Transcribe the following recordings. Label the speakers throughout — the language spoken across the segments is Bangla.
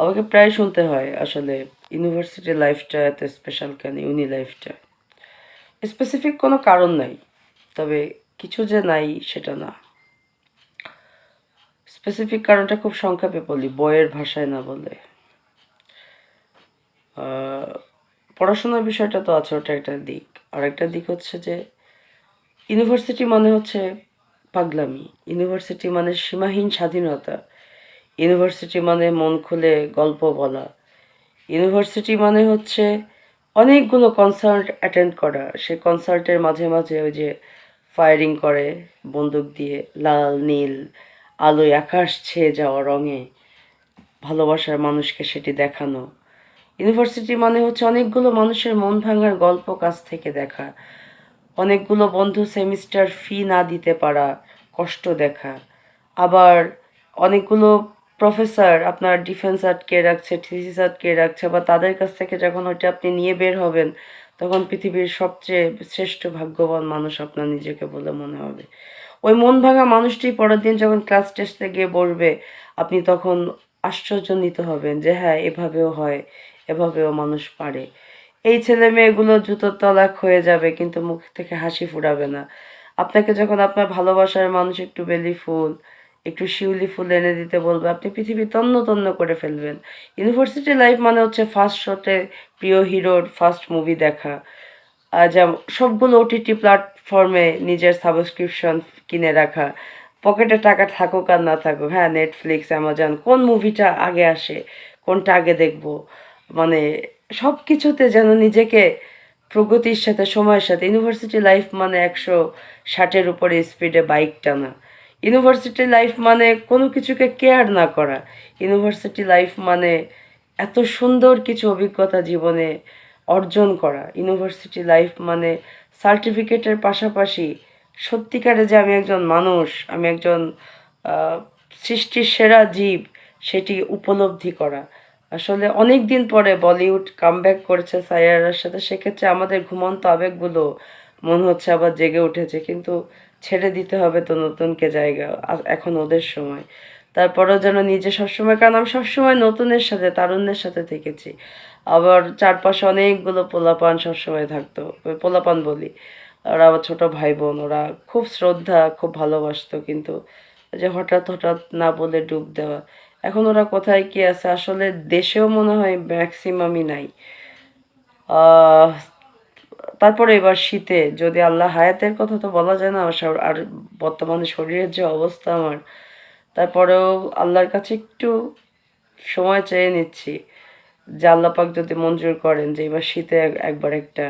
Speaker 1: আমাকে প্রায় শুনতে হয় আসলে ইউনিভার্সিটি লাইফটা এত স্পেশাল কেন ইউনি লাইফটা স্পেসিফিক কোনো কারণ নাই, তবে কিছু যে নাই সেটা না। স্পেসিফিক কারণটা খুব সংক্ষেপে বলি, বইয়ের ভাষায় না বলে। পড়াশোনার বিষয়টা তো আছে, ওটা একটা দিক। আর একটা দিক হচ্ছে যে ইউনিভার্সিটি মানে হচ্ছে পাগলামি। ইউনিভার্সিটি মানে সীমাহীন স্বাধীনতা। ইউনিভার্সিটি মানে মন খুলে গল্প বলা। ইউনিভার্সিটি মানে হচ্ছে অনেকগুলো কনসার্ট অ্যাটেন্ড করা। সে কনসার্টের মাঝে মাঝে ওই যে ফায়ারিং করে বন্দুক দিয়ে, লাল, নীল, আলোয় আকাশ ছেয়ে যাওয়া রঙে ভালোবাসার মানুষকে সেটি দেখানো। ইউনিভার্সিটি মানে হচ্ছে অনেকগুলো মানুষের মন ভাঙার গল্প কাছ থেকে দেখা। অনেকগুলো বন্ধু সেমিস্টার ফি না দিতে পারা, কষ্ট দেখা। আবার অনেকগুলো প্রফেসর আপনার ডিফেন্স আটকে রাখছে থিসিস আটকে রাখছে বা তাদের কাছ থেকে যখন ওইটা আপনি নিয়ে বের হবেন, তখন পৃথিবীর সবচেয়ে শ্রেষ্ঠ ভাগ্যবান মানুষ আপনার নিজেকে বলে মনে হবে। ওই মন ভাঙা মানুষটি পরের দিন যখন ক্লাস টেস্টে গিয়ে বসবে আপনি তখন আশ্চর্যজনিত হবেন যে হ্যাঁ এভাবেও হয়, এভাবেও মানুষ পারে। এই ছেলে মেয়েগুলো জুতোর তলাক হয়ে যাবে কিন্তু মুখ থেকে হাসি ফুরাবে না। আপনাকে যখন আপনার ভালোবাসার মানুষ একটু বেলি ফুল একটু শিউলি ফুল এনে দিতে বলবে। আপনি পৃথিবী তন্ন তন্ন করে ফেলবেন। ইউনিভার্সিটি লাইফ মানে হচ্ছে ফার্স্ট শোতে প্রিয় হিরোর ফার্স্ট মুভি দেখা। যেমন সবগুলো ওটিটি প্ল্যাটফর্মে নিজের সাবস্ক্রিপশন কিনে রাখা। পকেটে টাকা থাকুক আর না থাকুক হ্যাঁ নেটফ্লিক্স অ্যামাজন কোন মুভিটা আগে আসে, কোনটা আগে দেখব? মানে সব কিছুতে যেন নিজেকে প্রগতির সাথে, সময়ের সাথে ইউনিভার্সিটি লাইফ মানে একশো ষাটের উপরে স্পিডে বাইক টানা। ইউনিভার্সিটি লাইফ মানে কোনো কিছুকে কেয়ার না করা। ইউনিভার্সিটি লাইফ মানে এত সুন্দর কিছু অভিজ্ঞতা জীবনে অর্জন করা। ইউনিভার্সিটি লাইফ মানে সার্টিফিকেটের পাশাপাশি সত্যিকারে যে আমি একজন মানুষ, আমি একজন সৃষ্টির সেরা জীব, সেটি উপলব্ধি করা। আসলে অনেক দিন পরে বলিউড কামব্যাক করেছে সাইয়ারার সাথে, সেক্ষেত্রে আমাদের ঘুমন্ত আবেগগুলো মনে হচ্ছে আবার জেগে উঠেছে, কিন্তু ছেড়ে দিতে হবে তো নতুনকে জায়গা এখন ওদের সময়। তারপরেও যেন নিজে সবসময়, কারণ আমি সবসময় নতুনের সাথে, তারুণ্যের সাথে থেকেছি। আবার চারপাশে অনেকগুলো পোলাপান সবসময় থাকতো পোলাপান বলি। ওরা আবার ছোটো ভাই বোন ওরা খুব শ্রদ্ধা, খুব ভালোবাসতো, কিন্তু যে হঠাৎ হঠাৎ না বলে ডুব দেওয়া। এখন ওরা কোথায় কি আছে? আসলে দেশেও মনে হয় ম্যাক্সিমামই নাই। তারপরে এবার শীতে যদি আল্লাহ হায়াতের কথা তো বলা যায় না আর বর্তমানে শরীরের যে অবস্থা আমার, তারপরেও আল্লাহর কাছে একটু সময় চেয়ে নিচ্ছি যে আল্লাহ পাক যদি মঞ্জুর করেন যে এবার শীতে একবার একটা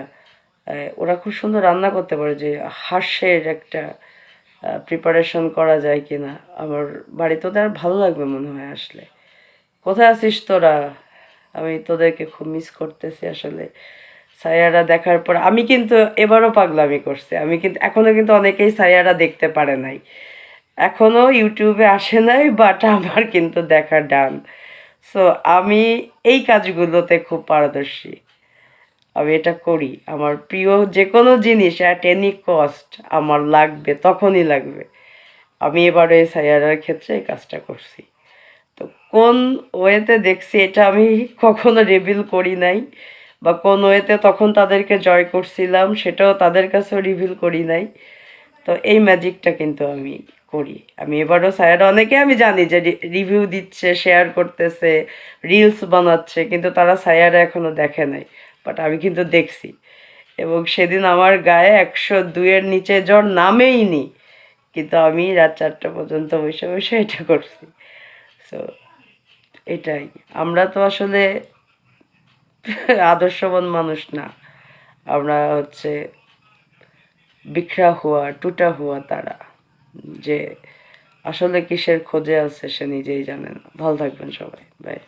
Speaker 1: ওরা খুব সুন্দর রান্না করতে পারে যে হাঁসের একটা প্রিপারেশন করা যায় কিনা। আমার বাড়িতে আর ভালো লাগবে মনে হয় আসলে। কোথায় আছিস তোরা? আমি তোদেরকে খুব মিস করতেছি আসলে। সায়ারা দেখার পর আমি কিন্তু এবারও পাগলামি করছি। আমি কিন্তু এখনও কিন্তু অনেকেই সায়ারা দেখতে পারে নাই। এখনও ইউটিউবে আসে নাই বাট আমার কিন্তু দেখা ডান। সো আমি এই কাজগুলোতে খুব পারদর্শী। আমি এটা করি। আমার প্রিয় যে কোনো জিনিস অ্যাট এনি কস্ট আমার লাগবে, তখনই লাগবে। আমি এবারে সায়ারার ক্ষেত্রে এই কাজটা করছি। তো কোন ওয়েতে দেখছি এটা আমি কখনো রিভিল করি নাই। বা কোন ওয়েতে তখন তাদেরকে জয় করছিলাম, সেটাও তাদের কাছেও রিভিল করি নাই। তো এই ম্যাজিকটা কিন্তু আমি করি। আমি এবারও সায়ারা, অনেকে আমি জানি যে রিভিউ দিচ্ছে শেয়ার করতেছে রিলস বানাচ্ছে, কিন্তু তারা সায়ারা এখনও দেখে নাই। বাট আমি কিন্তু দেখছি। এবং সেদিন আমার গায়ে একশো দুইয়ের নিচে জ্বর নামেই নি। কিন্তু আমি রাত চারটা পর্যন্ত বসে বসে এটা করছি। সো এটাই। আমরা তো আসলে আদর্শবান মানুষ না। আমরা হচ্ছে বিখরা হুয়া, টুটা হুয়া তারা। যে আসলে কিসের খোঁজে আছে সে নিজেই জানে না। ভালো থাকবেন সবাই। বাই